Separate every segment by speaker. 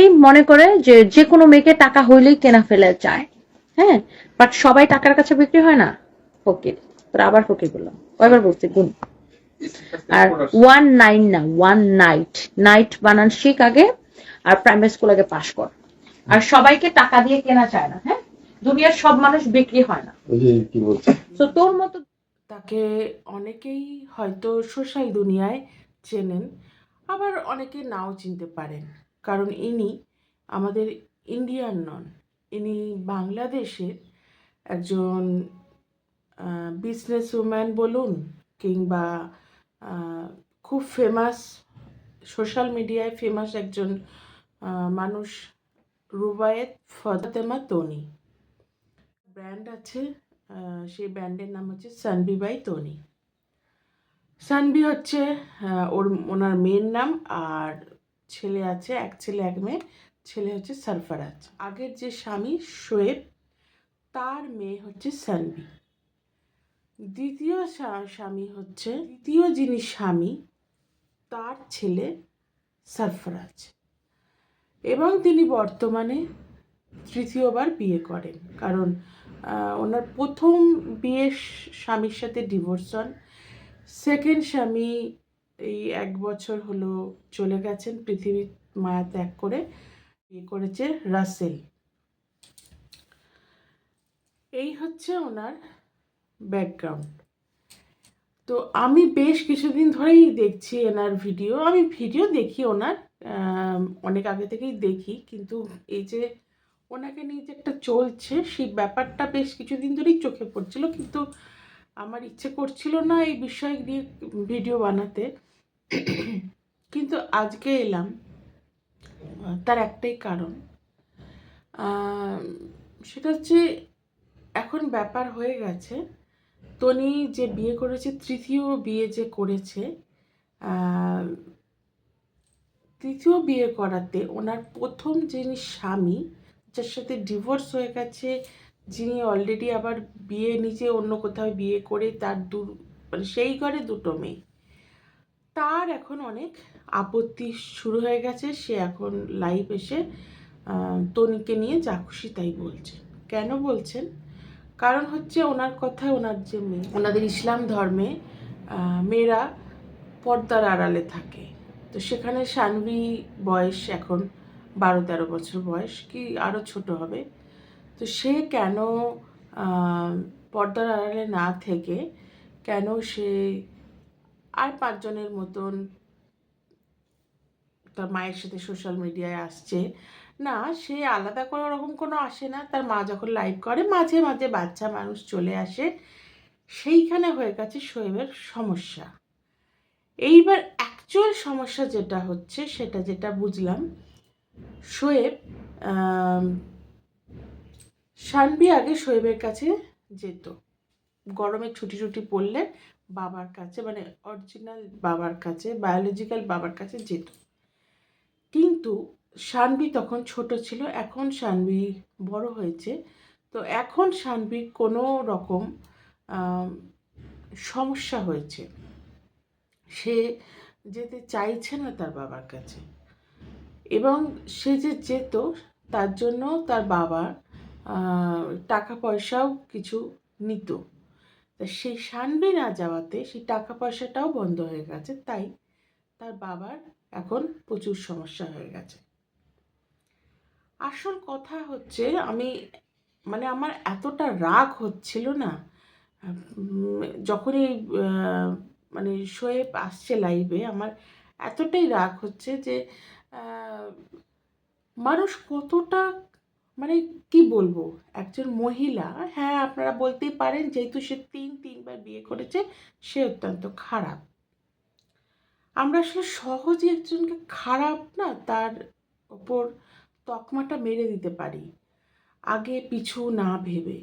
Speaker 1: এই মনে করে যে যে কোনো মেয়েকে টাকা হইলেই কেনা ফেলে যায়। হ্যাঁ? বাট সবাই টাকার কাছে বিক্রি হয় না? ফকির। তোর আবার ফকির বললাম। কয়বার বলছি? গুণ আর ওয়ান নাইন না ওয়ান নাইট নাইট বানান শিখ আগে আর প্রাইমারি স্কুল আগে পাশ কর। আর সবাইকে টাকা দিয়ে কেনা চায় না হ্যাঁ? দুনিয়ার সব মানুষ বিক্রি হয় না। তো তোর মতো
Speaker 2: তাকে অনেকেই হয়তো সোশ্যাল দুনিয়ায় চেনেন আবার অনেকে নাও চিনতে পারেন। কারণ ইনি আমাদের ইন্ডিয়ান নন। ইনি বাংলাদেশের একজন বিজনেস উম্যান বলুন কিংবা খুব ফেমাস সোশ্যাল মিডিয়ায় ফেমাস একজন মানুষ রুবায়েত ফতেমা তনি। ব্র্যান্ড আছে সেই ব্র্যান্ডের নাম হচ্ছে সানবি বাই তনি সানবি হচ্ছে ওর, ওনার মেয়ের নাম আর ছেলে আছে, এক ছেলে, এক মেয়ে, ছেলে হচ্ছে সরফরাজ। আগের যে স্বামী শোয়েব তার মেয়ে হচ্ছে সানবি। দ্বিতীয় স্বামী হচ্ছে, দ্বিতীয় যিনি স্বামী, তার ছেলে সরফরাজ। এবং তিনি বর্তমানে তৃতীয়বার বিয়ে করেন। কারণ ওনার প্রথম বিয়ে স্বামীর সাথে ডিভোর্স হন। সেকেন্ড স্বামী এই এক বছর হলো চলে গেছেন পৃথিবী মায়া ত্যাগ করে, বিয়ে করেছে রাসেল। এই হচ্ছে ওনার ব্যাকগ্রাউন্ড তো আমি বেশ কিছুদিন ধরেই দেখছি এনার ভিডিও আমি ভিডিও দেখি ওনার অনেক আগে থেকেই দেখি, কিন্তু এই যে ওনাকে নিয়ে যে একটা চলছে, সেই ব্যাপারটা বেশ কিছুদিন ধরেই চোখে পড়ছিল, কিন্তু আমার ইচ্ছে করছিল না এই বিষয় নিয়ে ভিডিও বানাতে। কিন্তু আজকে এলাম, তার একটাই কারণ। সেটা হচ্ছে এখন ব্যাপার হয়ে গেছে, তনি যে বিয়ে করেছে, তৃতীয় বিয়ে যে করেছে তৃতীয় বিয়ে করাতে ওনার প্রথম যিনি স্বামী, যার সাথে ডিভোর্স হয়ে গেছে, যিনি অলরেডি আবার বিয়ে নিজে অন্য কোথাও বিয়ে করে তার দু মানে সেই ঘরে দুটো মেয়ে। তার এখন অনেক আপত্তি শুরু হয়ে গেছে। সে এখন লাইভ এসে তনিকে নিয়ে যা খুশি তাই বলছে। কেন বলছেন? কারণ হচ্ছে ওনার কথায় ওনার যে মেয়ে, ওনাদের ইসলাম ধর্মে মেয়েরা পর্দার আড়ালে থাকে। তো সেখানে সানভি বয়স এখন বারো তেরো বছর বয়স, কি আরও ছোট হবে। তো সে কেন পর্দার আড়ালে না থেকে, কেন সে আর পাঁচজনের মতন তার মায়ের সাথে সোশ্যাল মিডিয়ায় আসছে। না, সে আলাদা করে ওরকম কোনো আসে না। তার মা যখন লাইভ করে, মাঝে মাঝে বাচ্চা মানুষ চলে আসে। সেইখানে হয়ে গেছে শোয়েবের সমস্যা। এইবার অ্যাকচুয়াল সমস্যা যেটা হচ্ছে, সেটা যেটা বুঝলাম শোয়েব শানবি আগে শোয়েবের কাছে যেত। গরমে ছুটি ছুটি পড়লে বাবার কাছে মানে অরিজিনাল বাবার কাছে বায়োলজিক্যাল বাবার কাছে যেত। কিন্তু শানবি তখন ছোট ছিল, এখন শানবি বড় হয়েছে। তো এখন শানবির কোনো রকম সমস্যা হয়েছে। সে যেতে চাইছে না তার বাবার কাছে। এবং সে যে যেত, তার জন্য তার বাবা টাকা পয়সাও কিছু নিত। তা সেই শানবি না যাওয়াতে সেই টাকা পয়সাটাও বন্ধ হয়ে গেছে, তাই তার বাবার এখন প্রচুর সমস্যা হয়ে গেছে। আসল কথা হচ্ছে আমি মানে আমার এতটা রাগ হচ্ছিল না, যখনই মানে শোয়েব আসছে লাইভে আমার এতটাই রাগ হচ্ছে যে মানুষ কতটা মানে কি বলব? একজন মহিলা হ্যাঁ আপনারা বলতেই পারেন, যেহেতু সে তিন, তিনবার বিয়ে করেছে, সে অত্যন্ত খারাপ। আমরা আসলে সহজে একজনকে খারাপ না, তার ওপর তকমাটা মেরে দিতে পারি। আগে পিছু না ভেবে।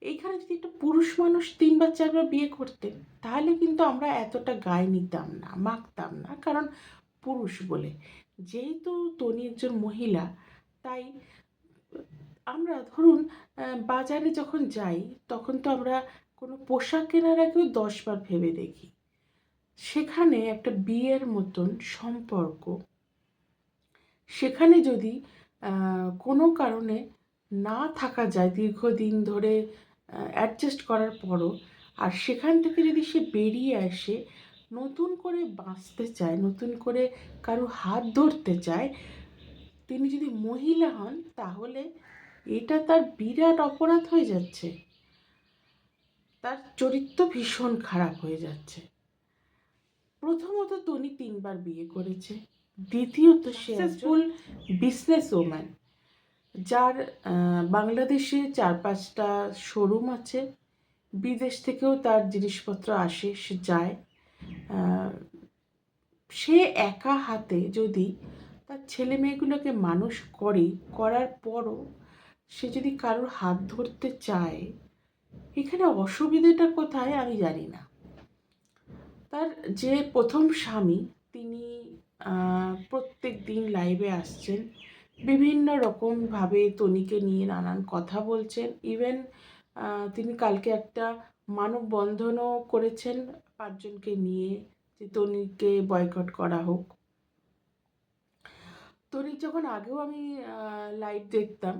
Speaker 2: এইখানে যদি একটা পুরুষ মানুষ তিনবার, চারবার বিয়ে করতেন, তাহলে কিন্তু আমরা এতটা গায়ে নিতাম না, মাখতাম না, কারণ পুরুষ বলে। যেহেতু তনি একজন মহিলা, তাই আমরা ধরুন বাজারে যখন যাই, তখন তো আমরা কোনো পোশাক কেনার আগেও দশবার ভেবে দেখি। সেখানে একটা বিয়ের মতন সম্পর্ক। সেখানে যদি কোনো কারণে না থাকা যায় দীর্ঘদিন ধরে অ্যাডজাস্ট করার পরও, আর সেখান থেকে যদি সে বেরিয়ে আসে, নতুন করে বাঁচতে চায়, নতুন করে কারও হাত ধরতে চায় তিনি যদি মহিলা হন তাহলে এটা তার বিরাট অপরাধ হয়ে যাচ্ছে। তার চরিত্র ভীষণ খারাপ হয়ে যাচ্ছে। প্রথমত তনি তিনবার বিয়ে করেছে। দ্বিতীয়ত সে ফুল বিজনেস ওম্যান যার আহ, বাংলাদেশে চার পাঁচটা শোরুম আছে। বিদেশ থেকেও তার জিনিসপত্র আসে সে যায়। আহ, সে একা হাতে যদি তার ছেলে মেয়েগুলোকে মানুষ করে, করার পরও সে যদি কারোর হাত ধরতে চায়, এখানে অসুবিধাটা কোথায় আমি জানি না। তার যে প্রথম স্বামী, তিনি প্রত্যেক দিন লাইভে আসছেন, বিভিন্ন রকমভাবে তনিকে নিয়ে নানান কথা বলছেন ইভেন তিনি কালকে একটা মানববন্ধনও করেছেন, পাঁচজনকে নিয়ে যে তনিকে বয়কট করা হোক। তনির যখন আগেও আমি লাইভ দেখতাম,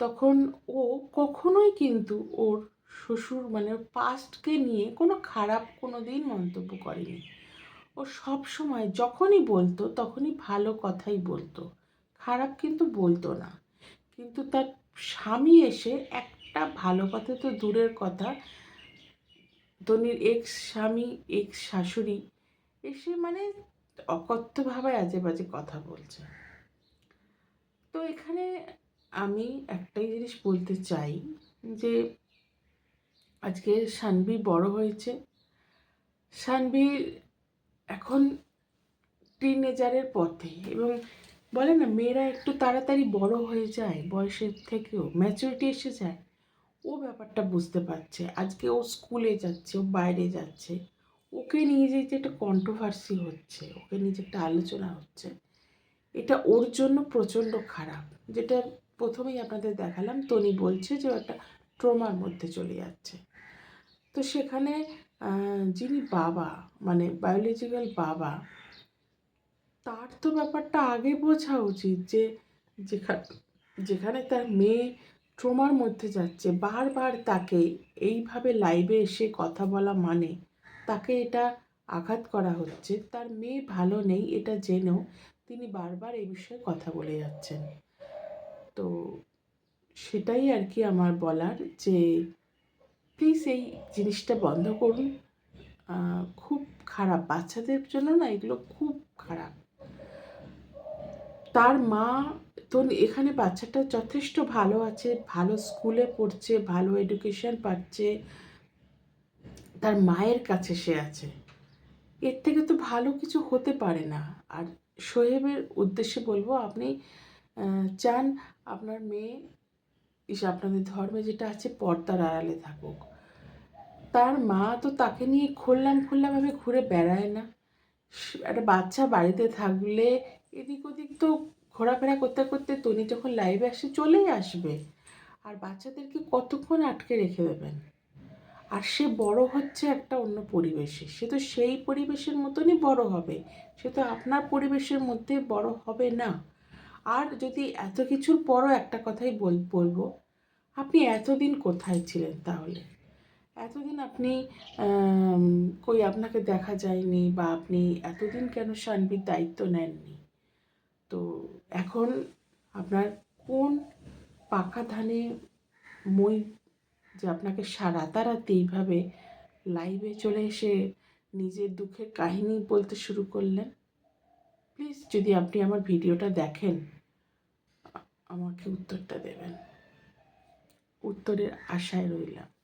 Speaker 2: তখন ও কখনোই কিন্তু ওর শ্বশুর মানে ওর পাস্টকে নিয়ে কোনো খারাপ কোনো দিন মন্তব্য করেনি। ও সব সময় যখনই বলতো তখনই ভালো কথাই বলতো, খারাপ কিন্তু বলতো না। কিন্তু তার স্বামী এসে একটা ভালো কথা তো দূরের কথা, ধনির এক্স স্বামী এক্স শাশুড়ি এসে মানে অকথ্য অকথ্যভাবে আজে বাজে কথা বলছে। তো এখানে আমি একটাই জিনিস বলতে চাই যে আজকে সানভি বড় হয়েছে। সানভি এখন টিনেজারের পথে এবং বলে না, মেয়েরা একটু তাড়াতাড়ি বড় হয়ে যায় বয়সের থেকেও ম্যাচুরিটি এসে যায়। ও ব্যাপারটা বুঝতে পারছে। আজকে ও স্কুলে যাচ্ছে, ও বাইরে যাচ্ছে। ওকে নিয়ে যে একটা কন্ট্রোভার্সি হচ্ছে, ওকে নিয়ে যে একটা আলোচনা হচ্ছে এটা ওর জন্য প্রচণ্ড খারাপ। যেটা প্রথমেই আপনাদের দেখালাম, তনি বলছে যে একটা ট্রমার মধ্যে চলে যাচ্ছে। তো সেখানে যিনি বাবা মানে বায়োলজিক্যাল বাবা, তার তো ব্যাপারটা আগে বোঝা উচিত যে যেখানে যেখানে তার মেয়ে ট্রমার মধ্যে যাচ্ছে, বারবার তাকে এইভাবে লাইভে এসে কথা বলা মানে তাকে এটা আঘাত করা হচ্ছে। তার মেয়ে ভালো নেই, এটা জেনেও তিনি বারবার এই বিষয়ে কথা বলে যাচ্ছেন। তো সেটাই আর কি আমার বলার যে প্লিজ এই জিনিসটা বন্ধ করুন। খুব খারাপ। বাচ্চাদের জন্য না এগুলো খুব খারাপ। তার মা তো এখানে বাচ্চাটা যথেষ্ট ভালো আছে, ভালো স্কুলে পড়ছে, ভালো এডুকেশন পাচ্ছে। তার মায়ের কাছে সে আছে। এর থেকে তো ভালো কিছু হতে পারে না। আর শোয়েবের উদ্দেশ্যে বলব, আপনি চান আপনার মেয়ে, ইস, আপনাদের ধর্মে যেটা আছে পর্দার আড়ালে থাকুক। তার মা তো তাকে নিয়ে খুললাম খুললামভাবে ঘুরে বেড়ায় না। একটা বাচ্চা বাড়িতে থাকলে এদিক ওদিক তো ঘোরাফেরা করতে করতে তনি যখন লাইভে আসে চলেই আসবে। আর বাচ্চাদেরকে কতক্ষণ আটকে রেখে দেবেন? আর সে বড় হচ্ছে একটা অন্য পরিবেশে। সে তো সেই পরিবেশের মতনই বড় হবে। সে তো আপনার পরিবেশের মধ্যে বড় হবে না। আর যদি এত কিছুর পরও একটা কথাই বল, বলব, আপনি এতদিন কোথায় ছিলেন তাহলে? এতদিন আপনি কই আপনাকে দেখা যায়নি বা আপনি এতদিন কেন সানবির দায়িত্ব নেননি? তো এখন আপনার কোন পাকা ধানে মই যে আপনাকে রাতারাতি এইভাবে লাইভে চলে এসে নিজের দুঃখের কাহিনী বলতে শুরু করলেন? প্লিজ যদি আপনি আমার ভিডিওটা দেখেন আমাকে উত্তরটা দেবেন। উত্তরের আশায় রইলাম।